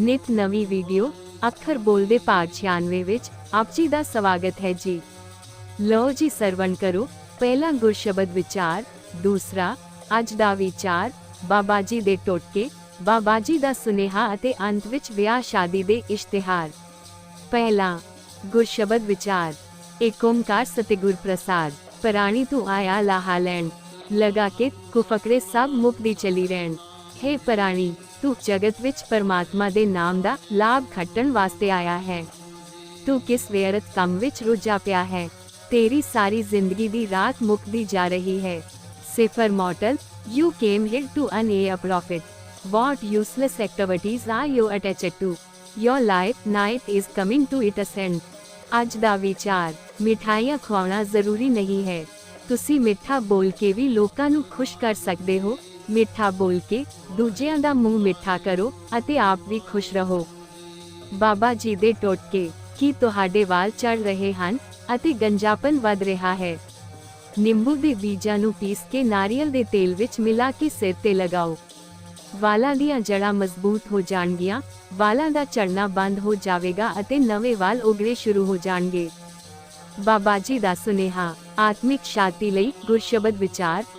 ਨਿਤ ਨਵੀਂ ਵੀਡੀਓ, ਅੱਖਰ ਬੋਲਦੇ ਪਾਠ 96 ਵਿੱਚ, ਆਪ ਜੀ ਦਾ ਸਵਾਗਤ ਹੈ ਜੀ। ਲਓ ਜੀ ਸਰਵਣ ਕਰੋ, ਪਹਿਲਾ ਗੁਰਸ਼ਬਦ ਵਿਚਾਰ, ਦੂਸਰਾ, ਅੱਜ ਦਾ ਵਿਚਾਰ, ਬਾਬਾ ਜੀ ਦੇ ਟੋਟਕੇ, ਬਾਬਾ ਜੀ ਦਾ ਸੁਨੇਹਾ ਅਤੇ ਅੰਤ ਵਿੱਚ ਵਿਆਹ ਸ਼ਾਦੀ ਦੇ ਇਸ਼ਤਿਹਾਰ। ਪਹਿਲਾ, ਗੁਰਸ਼ਬਦ ਵਿਚਾਰ ਏਕ ਓੰਕਾਰ ਸਤਿਗੁਰ ਪ੍ਰਸਾਦ, ਪ੍ਰਾਣੀ ਤੂੰ ਆਇਆ ਲਾਹਾ ਲੈਣ, ਲਗਾ ਕੇ ਕੁਫਕਰੇ ਸਭ ਮੁਕਦੀ ਚਲੀ ਰਹਿਣ। ਹੈ ਪ੍ਰਾਣੀ ਤੂੰ ਜਗਤ ਵਿੱਚ ਪਰਮਾਤਮਾ ਦੇ ਨਾਮ ਦਾ ਲਾਭ ਖੱਟਣ ਵਾਸਤੇ ਆਇਆ ਹੈ। ਤੂੰ ਕਿਸ ਵਿਅਰਥ ਕੰਮ ਵਿੱਚ ਰੁੱਝਾ ਪਿਆ ਹੈ? ਤੇਰੀ ਸਾਰੀ ਜ਼ਿੰਦਗੀ ਦੀ ਰਾਤ ਮੁੱਕਦੀ ਜਾ ਰਹੀ ਹੈ। ਸਿਫਰ ਮੋਟਲ you came here to earn a profit what useless activities are you attached to your life night is coming to its end ਅੱਜ ਦਾ ਵਿਚਾਰ, ਮਿਠਾਈਆਂ ਖਵਾਉਣਾ ਜ਼ਰੂਰੀ ਨਹੀਂ ਹੈ। ਤੁਸੀਂ ਮਿੱਠਾ ਬੋਲ ਕੇ ਵੀ ਲੋਕਾਂ ਨੂੰ ਖੁਸ਼ ਕਰ ਸਕਦੇ ਹੋ। ਮਿੱਠਾ ਬੋਲ ਕੇ ਦੂਜਿਆਂ ਦਾ ਮੂੰਹ ਮਿੱਠਾ ਕਰੋ ਅਤੇ ਆਪ ਵੀ ਖੁਸ਼ ਰਹੋ। ਬਾਬਾ ਜੀ ਦੇ ਟੋਟਕੇ, ਕੀ ਤੁਹਾਡੇ ਵਾਲ ਝੜ ਰਹੇ ਹਨ ਅਤੇ ਗੰਜਾਪਨ ਵੱਧ ਰਿਹਾ ਹੈ? ਨਿੰਬੂ ਦੇ ਬੀਜਾਂ ਨੂੰ ਪੀਸ ਕੇ ਨਾਰੀਅਲ ਦੇ ਤੇਲ ਵਿੱਚ ਮਿਲਾ ਕੇ ਸਿਰ ਤੇ ਲਗਾਓ। ਵਾਲਾਂ ਦੀਆਂ ਜੜਾਂ ਮਜ਼ਬੂਤ ਹੋ ਜਾਣਗੀਆਂ, ਵਾਲਾਂ ਦਾ ਚੜਨਾ ਬੰਦ ਹੋ ਜਾਵੇਗਾ ਅਤੇ ਨਵੇਂ ਵਾਲ ਉਗਣੇ ਸ਼ੁਰੂ ਹੋ ਜਾਣਗੇ। ਬਾਬਾ ਜੀ ਦਾ ਸੁਨੇਹਾ, ਆਤਮਿਕ ਸ਼ਾਂਤੀ ਲਈ ਗੁਰਸ਼ਬਦ ਵਿਚਾਰ।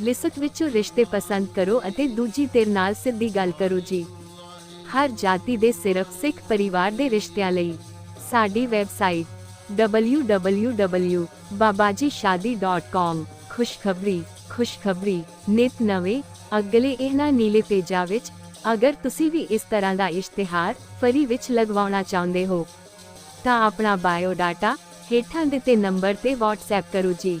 ਲਿਸਟ ਵਿੱਚੋਂ ਰਿਸ਼ਤੇ ਪਸੰਦ ਕਰੋ ਅਤੇ ਦੂਜੀ ਧਿਰ ਨਾਲ ਸਿੱਧੀ ਗੱਲ ਕਰੋ ਜੀ। ਹਰ ਜਾਤੀ ਦੇ ਸਿਰਫ ਸਿੱਖ ਪਰਿਵਾਰ ਦੇ ਰਿਸ਼ਤਿਆਂ ਲਈ। ਸਾਡੀ ਵੈਬਸਾਈਟ www.babajishadi.com ਖੁਸ਼ਖਬਰੀ ਖੁਸ਼ਖਬਰੀ। ਨਿਤ ਨਵੇਂ, ਅਗਲੇ ਇਹਨਾਂ ਨੀਲੇ ਪੇਜਾਂ ਵਿੱਚ ਅਗਰ ਤੁਸੀਂ ਵੀ ਇਸ ਤਰ੍ਹਾਂ ਦਾ ਇਸ਼ਤਿਹਾਰ ਫਰੀ ਵਿੱਚ ਲਗਵਾਉਣਾ ਚਾਹੁੰਦੇ ਹੋ, ਤਾਂ ਆਪਣਾ ਬਾਇਓ ਡਾਟਾ ਹੇਠਾਂ ਦਿੱਤੇ ਨੰਬਰ ਤੇ WhatsApp ਕਰੋ ਜੀ।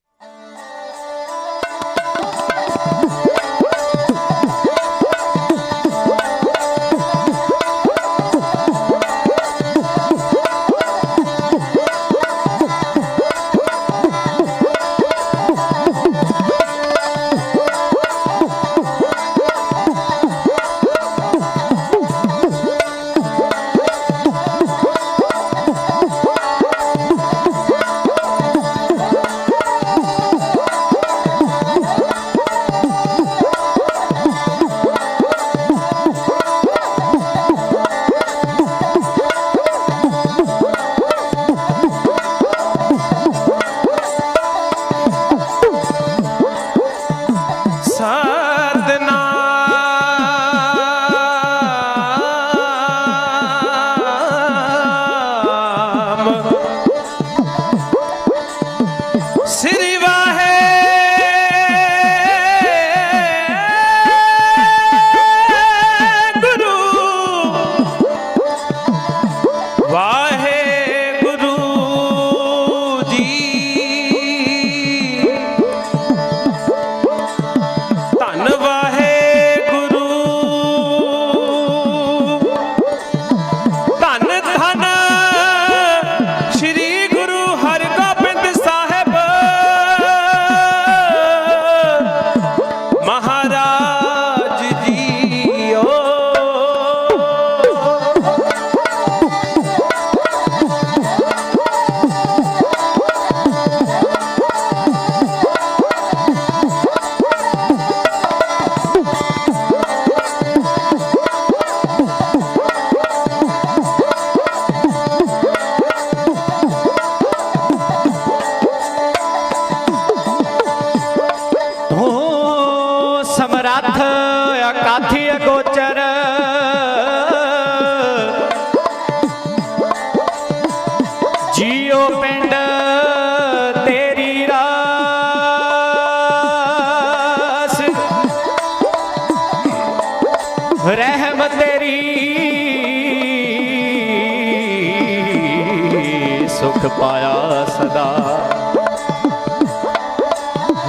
ਸੁਖ ਪਾਇਆ ਸਦਾ।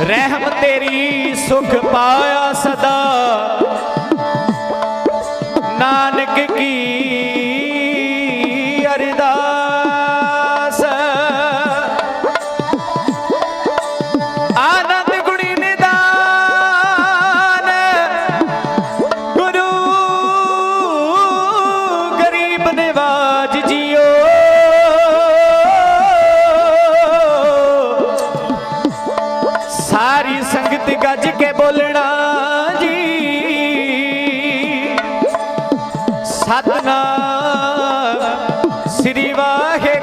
ਰਹਿਮ ਤੇਰੀ ਸੁਖ ਪਾਇਆ ਸਦਾ। ਸਤਨਾਮ। ਸ੍ਰੀ ਵਾਹਿਗੁਰੂ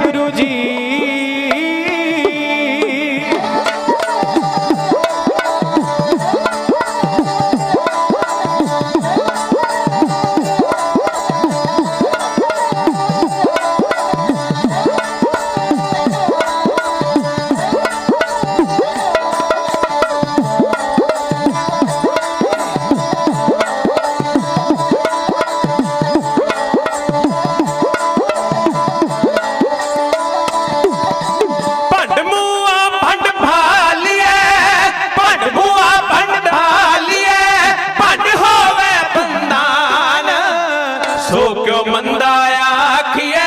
ਸੋ ਕਿਉ ਮੰਦਾ ਆਖੀਏ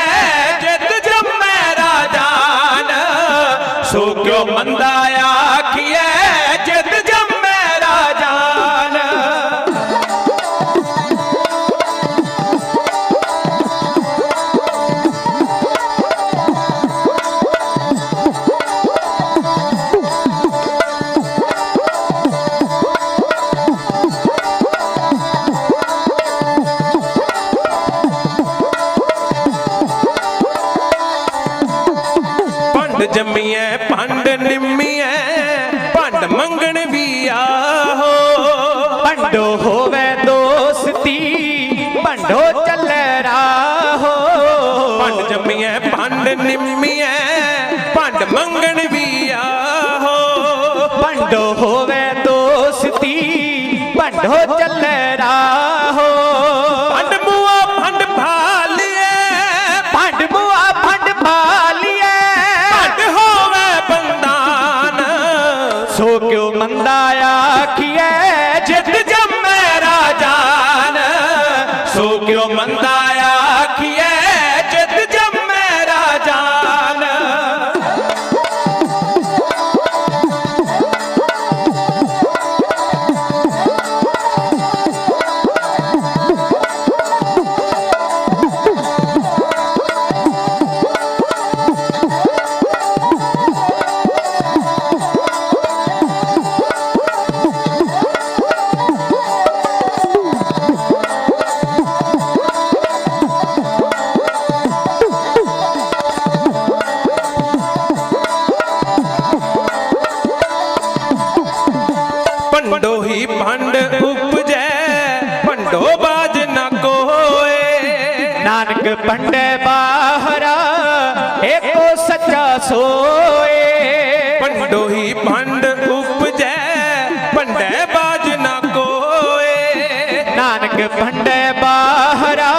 ਜਿਤ ਜੰਮੈ ਰਾਜਾਨ। ਸੋ ਕਿਉ ਮੰਦਾ ਆ ਭੰਡੋ ਹੋਵੇ ਦੋਸਤੀ ਭੰਡੋ ਚੱਲੇ ਰਾਹੋ। ਭੰਡ ਜੰਮੀਐ ਭੰਡ ਨਿੰਮੀ ਸੱਚਾ ਸੋਏ। ਭੰਡੋ ਹੀ ਭੰਡ ਉਪਜੈ ਭੰਡੈ ਬਾਜ ਨ ਕੋਏ। ਨਾਨਕ ਪੰਡੇ ਬਾਹਰਾ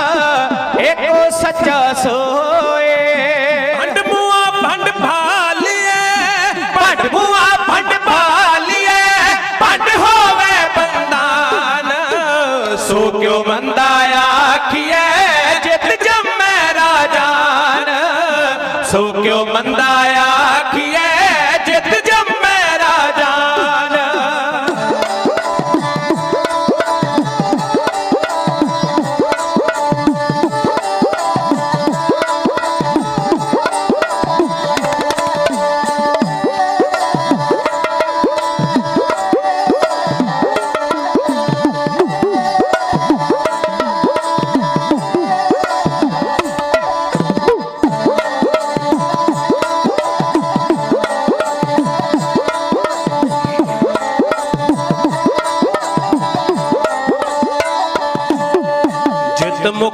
ਏਕੋ ਸੱਚਾ ਸੋਏ। ਭੰਡ ਮੂਆ ਭੰਡ ਭਾਲੀਏ ਭੰਡ ਬੁਆ ਭੰਡ ਭਾਲੀਏ ਭੰਡ ਹੋਵੇ ਬੰਦਾਨ ਸੋ ਕਿਉ ਮੰਦਾ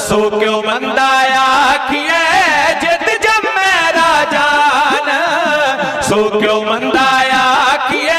ਸੋ ਕਿਉ ਮੰਦਾ ਆਖੀਏ ਜਿੱਦ ਜੰਮੈ ਰਾਜਾਨ ਸੋ ਕਿਉ ਮੰਦਾ ਆਖੀਏ